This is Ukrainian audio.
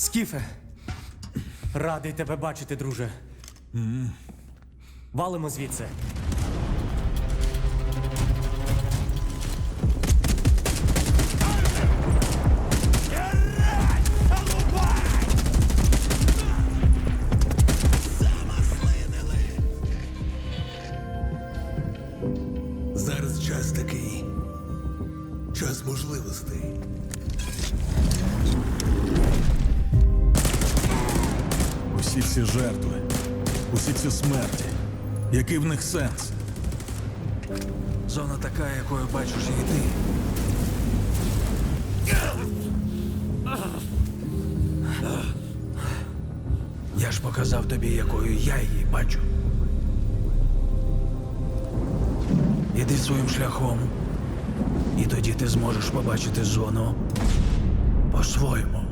Скіфе. Радий тебе бачити, друже. Валимо звідси. Зараз час такий. Час можливостей. Усі ці жертви, усі ці смерті. Який в них сенс? Зона така, якою бачиш її ти. Я ж показав тобі, якою я її бачу. Іди своїм шляхом, і тоді ти зможеш побачити зону по-своєму.